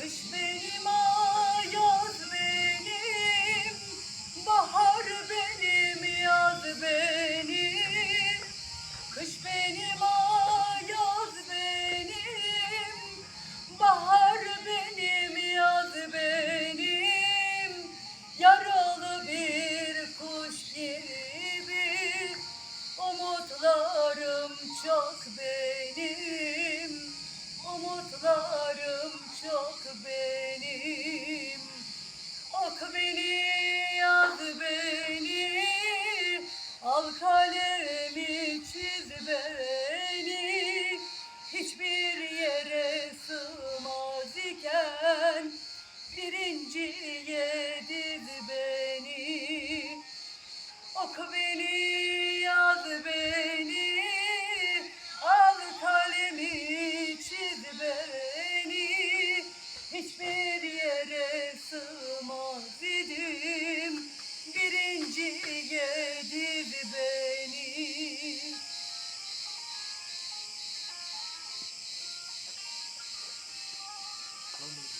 Kış benim, ayaz benim, bahar benim, yaz benim. Kış benim, ayaz benim, bahar benim, yaz benim. Yaralı bir kuş gibi, umutlarım çok benim. Birinciye diz beni. Oku beni, yaz beni, al kalemi çiz beni. Hiçbir yere sığmaz idim, birinciye diz beni. Çok güzel.